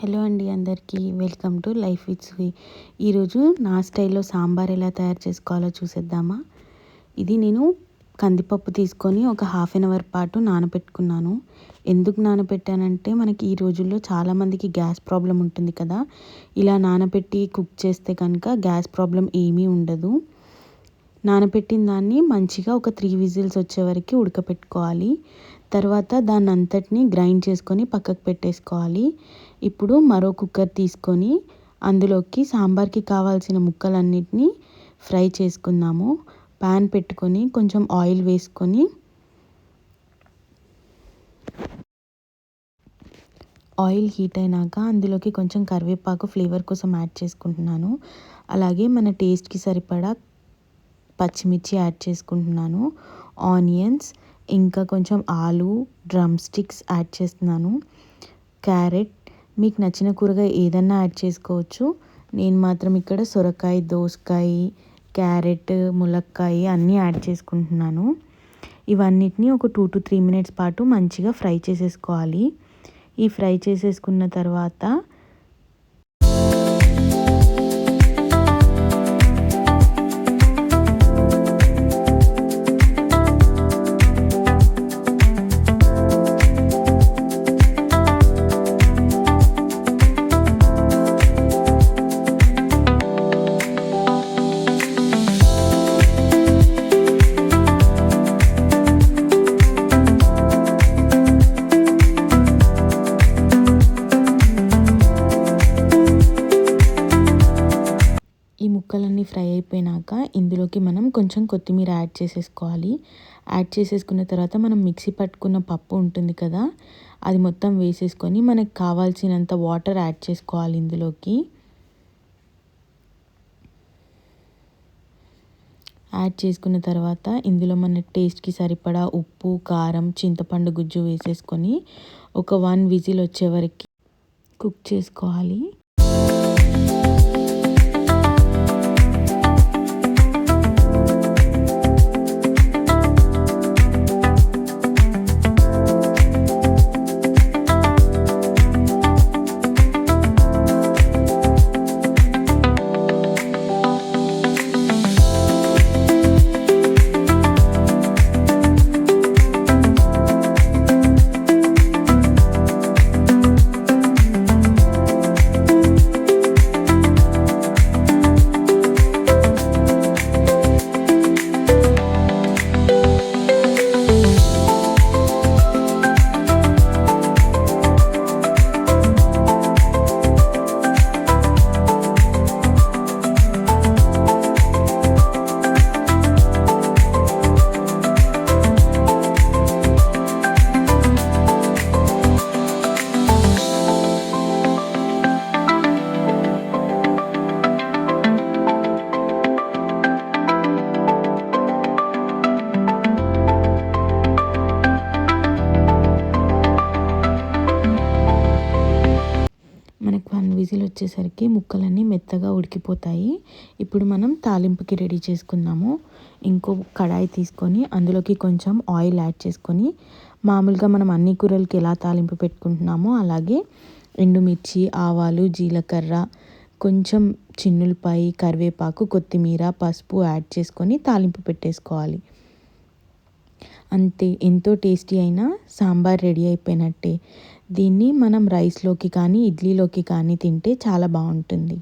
Hello అండి అందరికీ. Welcome to life with Swee ఈరోజు నా స్టైల్లో సాంబార్ ఎలా తయారు చేసుకోవాలో చూసేద్దామా? ఇది నేను కందిపప్పు తీసుకొని ఒక హాఫ్ అన్ అవర్ పాటు నానబెట్టుకున్నాను. ఎందుకు నానబెట్టానంటే మనకి ఈ రోజుల్లో చాలామందికి గ్యాస్ ప్రాబ్లం ఉంటుంది కదా. ఇలా నానబెట్టి కుక్ చేస్తే కనుక గ్యాస్ ప్రాబ్లం ఏమీ ఉండదు. నానబెట్టిన దాన్ని మంచిగా ఒక త్రీ విజిల్స్ వచ్చే వరకు ఉడకపెట్టుకోవాలి. తర్వాత దాన్ని అంతటిని గ్రైండ్ చేసుకొని పక్కకు పెట్టేసుకోవాలి. ఇప్పుడు మరో కుక్కర్ తీసుకొని అందులోకి సాంబార్కి కావాల్సిన ముక్కలన్నిటినీ ఫ్రై చేసుకుందాము. ప్యాన్ పెట్టుకొని కొంచెం ఆయిల్ వేసుకొని ఆయిల్ హీట్ అయినాక అందులోకి కొంచెం కరివేపాకు ఫ్లేవర్ కోసం యాడ్ చేసుకుంటున్నాను. అలాగే మన టేస్ట్కి సరిపడా పచ్చిమిర్చి యాడ్ చేసుకుంటున్నాను. ఆనియన్స్ ఇంకా కొంచెం ఆలు డ్రమ్ స్టిక్స్ యాడ్ చేస్తున్నాను. క్యారెట్ మీకు నచ్చిన కూరగాయ ఏదన్నా యాడ్ చేసుకోవచ్చు. నేను మాత్రం ఇక్కడ సొరకాయ దోసకాయ క్యారెట్ ములక్కాయ అన్నీ యాడ్ చేసుకుంటున్నాను. ఇవన్నిటిని ఒక టూ టు త్రీ మినిట్స్ పాటు మంచిగా ఫ్రై చేసేసుకోవాలి. ఈ ఫ్రై చేసేసుకున్న తర్వాత ఈ ముక్కలన్నీ ఫ్రై అయిపోయినాక ఇందులోకి మనం కొంచెం కొత్తిమీర యాడ్ చేసేసుకోవాలి. యాడ్ చేసేసుకున్న తర్వాత మనం మిక్సీ పట్టుకున్న పప్పు ఉంటుంది కదా అది మొత్తం వేసేసుకొని మనకు కావాల్సినంత వాటర్ యాడ్ చేసుకోవాలి ఇందులోకి. యాడ్ చేసుకున్న తర్వాత ఇందులో మన టేస్ట్కి సరిపడా ఉప్పు కారం చింతపండు గుజ్జు వేసేసుకొని ఒక వన్ విజిల్ వచ్చే వరకు కుక్ చేసుకోవాలి. విజిల్ వచ్చేసరికి ముక్కలన్నీ మెత్తగా ఉడికిపోతాయి. ఇప్పుడు మనం తాలింపుకి రెడీ చేసుకుందాము. ఇంకో కడాయి తీసుకొని అందులోకి కొంచెం ఆయిల్ యాడ్ చేసుకొని మామూలుగా మనం అన్ని కూరలకి ఎలా తాలింపు పెట్టుకుంటున్నామో అలాగే ఎండుమిర్చి ఆవాలు జీలకర్ర కొంచెం చిన్నులపాయి కరివేపాకు కొత్తిమీర పసుపు యాడ్ చేసుకొని తాలింపు పెట్టేసుకోవాలి. అంతే ఎంతో టేస్టీ అయిన సాంబార్ రెడీ అయిపోయినట్టే. దీన్ని మనం రైస్లోకి కానీ ఇడ్లీలోకి కానీ తింటే చాలా బాగుంటుంది.